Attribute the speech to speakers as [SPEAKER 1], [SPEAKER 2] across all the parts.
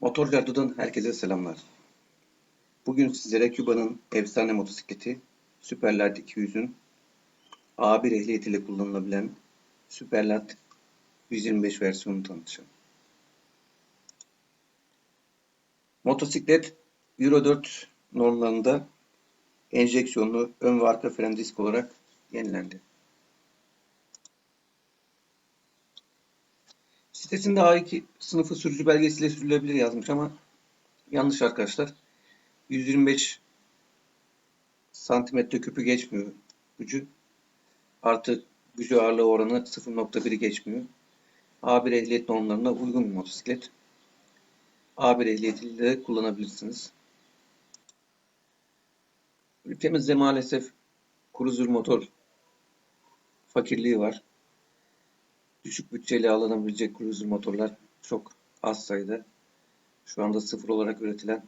[SPEAKER 1] Motor Cardo'dan herkese selamlar. Bugün sizlere Cuba'nın efsane motosikleti Superlight 200'ün A1 ehliyetiyle kullanılabilen Superlight 125 versiyonunu tanıtacağım. Motosiklet Euro 4 normlarında enjeksiyonlu ön ve arka fren disk olarak yenilendi. Sitesinde A2 sınıfı sürücü belgesiyle sürülebilir yazmış ama yanlış arkadaşlar. 125 santimetre küpü geçmiyor gücü. Artı gücü ağırlığı oranı 0.1'i geçmiyor. A1 ehliyet normlarına uygun bir motosiklet. A1 ehliyetiyle de kullanabilirsiniz. Ülkemizde maalesef cruiser motor fakirliği var düşük bütçeyle alınabilecek cruiser motorlar çok az sayıda. Şu anda sıfır olarak üretilen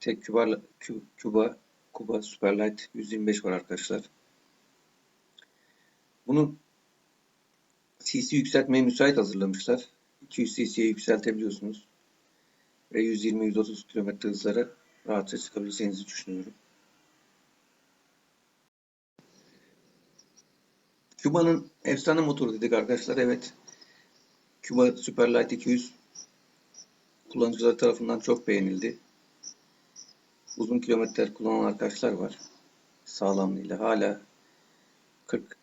[SPEAKER 1] tek Cuba, Cuba, Cuba Superlight 125 var arkadaşlar. Bunu CC yükseltmeye müsait hazırlamışlar. 200 cc'ye yükseltebiliyorsunuz. Ve 120-130 km hızlara rahatça çıkabileceğinizi düşünüyorum. Cuba'nın efsane motoru dedik arkadaşlar. Evet. Cuba Superlight 200 kullanıcılar tarafından çok beğenildi. Uzun kilometreler kullanan arkadaşlar var. Sağlamlığıyla. Hala 40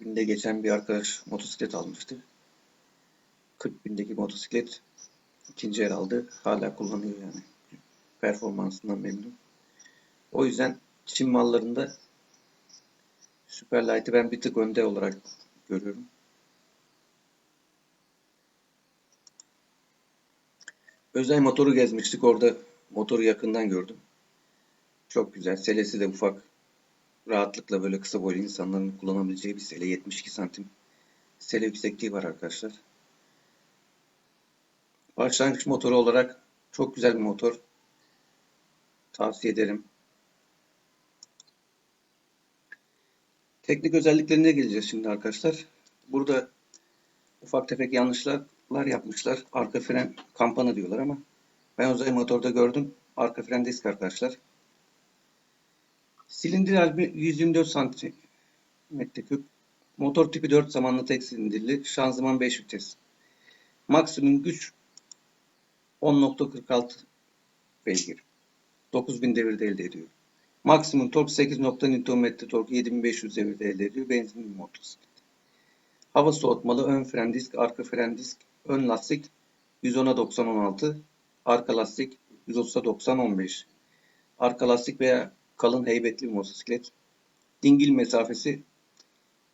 [SPEAKER 1] binde geçen bir arkadaş motosiklet almıştı. 40 bindeki motosiklet ikinci el aldı. Hala kullanıyor yani. Performansından memnun. O yüzden Çin mallarında Superlight'ı ben bir tık önde olarak görüyorum. Özel motoru gezmiştik. Orada motoru yakından gördüm. Çok güzel. Selesi de ufak. Rahatlıkla böyle kısa boylu insanların kullanabileceği bir sele. 72 santim. Sele yüksekliği var arkadaşlar. Başlangıç motoru olarak çok güzel bir motor. Tavsiye ederim. Teknik özelliklerine geleceğiz şimdi arkadaşlar. Burada ufak tefek yanlışlar yapmışlar. Arka fren kampana diyorlar ama ben özel motorda gördüm. Arka fren disk arkadaşlar. Silindir hacmi 124 santimetre küp. Motor tipi 4 zamanlı tek silindirli. Şanzıman 5 vites. Maksimum güç 10.46 beygir. 9000 devirde elde ediyor. Maksimum tork 8 Nm tork 7500 devirde elde ediyor. Benzinli bir motosiklet. Hava soğutmalı ön fren disk, arka fren disk, ön lastik 110'a 90 16, arka lastik 130'a 90 15. Arka lastik veya kalın heybetli bir motosiklet. Dingil mesafesi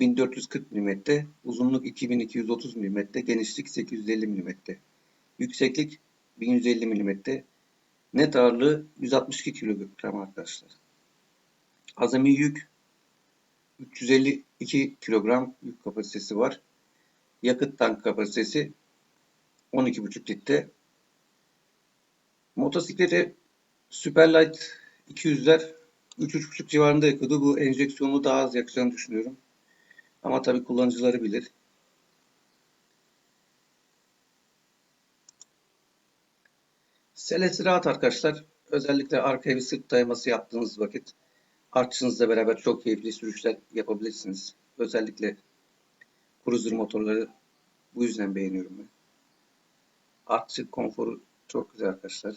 [SPEAKER 1] 1440 mm, uzunluk 2230 mm, genişlik 850 mm. Yükseklik 1150 mm. Net ağırlığı 162 kilogram arkadaşlar. Azami yük 352 kilogram yük kapasitesi var. Yakıt tank kapasitesi 12,5 litre. Motosiklete Superlight 200'ler 3-3,5 civarında yakıyordu. Bu enjeksiyonlu daha az yakacağını düşünüyorum. Ama tabi kullanıcıları bilir. Selesi rahat arkadaşlar. Özellikle arkaya bir sırt dayaması yaptığınız vakit Artçınızla beraber çok keyifli sürüşler yapabilirsiniz. Özellikle cruiser motorları bu yüzden beğeniyorum ben. Artçı konforu çok güzel arkadaşlar.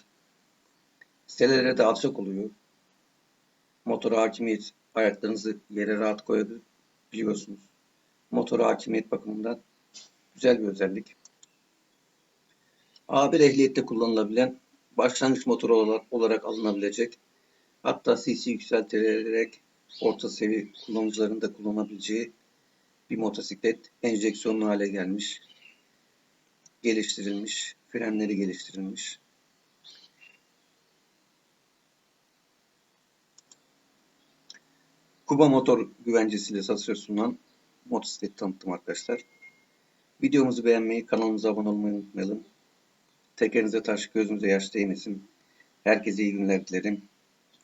[SPEAKER 1] Selelere de alçak oluyor. Motora hakimiyet, ayaklarınızı yere rahat koyabiliyorsunuz. Motora hakimiyet bakımından güzel bir özellik. A1 ehliyette kullanılabilen başlangıç motoru olarak alınabilecek Hatta CC yükseltilerek orta seviye kullanıcıların da kullanabileceği bir motosiklet enjeksiyonlu hale gelmiş. Geliştirilmiş. Frenleri geliştirilmiş. Kuba motor güvencesiyle satışa sunulan motosiklet tanıttım arkadaşlar. Videomuzu beğenmeyi, kanalımıza abone olmayı unutmayalım. Tekerinize taş, gözünüze yaş değmesin. Herkese iyi günler dilerim.